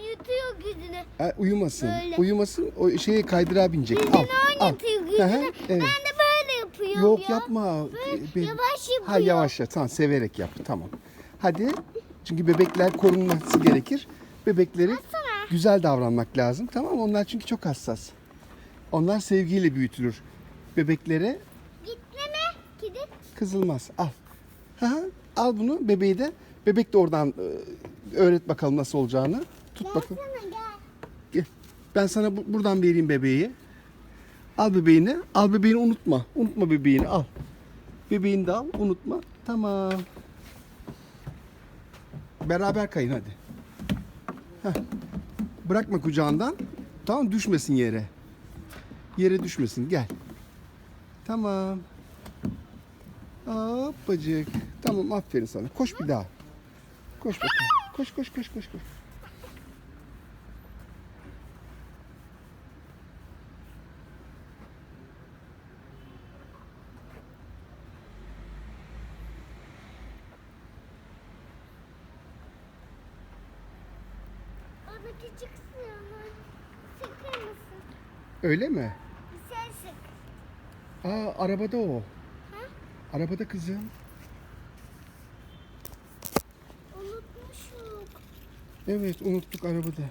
oynatıyor gözünü. Ha, uyumasın. Böyle. Uyumasın. O şeye kaydırağa binecek. Gözünü Al. Al. oynatıyor Hı hı, gözünü. evet. Ben de böyle yapıyorum Yok ya. yapma. Böyle Be- yavaş yapıyor. Ha yavaş yap. Tamam severek yap. Tamam. Hadi. Çünkü bebekler korunması gerekir. Bebekleri Baksana. güzel davranmak lazım. Tamam mı? Onlar çünkü çok hassas. Onlar sevgiyle büyütülür. Bebeklere Gitmeme. Gidip. kızılmaz. Al. Hı. Al bunu bebeği de. Bebek de oradan e, öğret bakalım nasıl olacağını. Tut gel. Gel. Ben sana bu- buradan vereyim bebeği. Al bebeğini. Al bebeğini unutma. Unutma bebeğini al. Bebeğini de al. Unutma. Tamam. Beraber kayın hadi. Heh. Bırakma kucağından. Tamam düşmesin yere. Yere düşmesin. Gel. Tamam. Hoppacık. Tamam aferin sana. Koş bir daha. Koş bakalım. Koş koş koş koş koş. Orada küçük sığınır. Sıkır mısın? Öyle mi? Sen sık. Aa arabada o. Ha? Arabada kızım. Unutmuşum. Evet unuttuk arabada.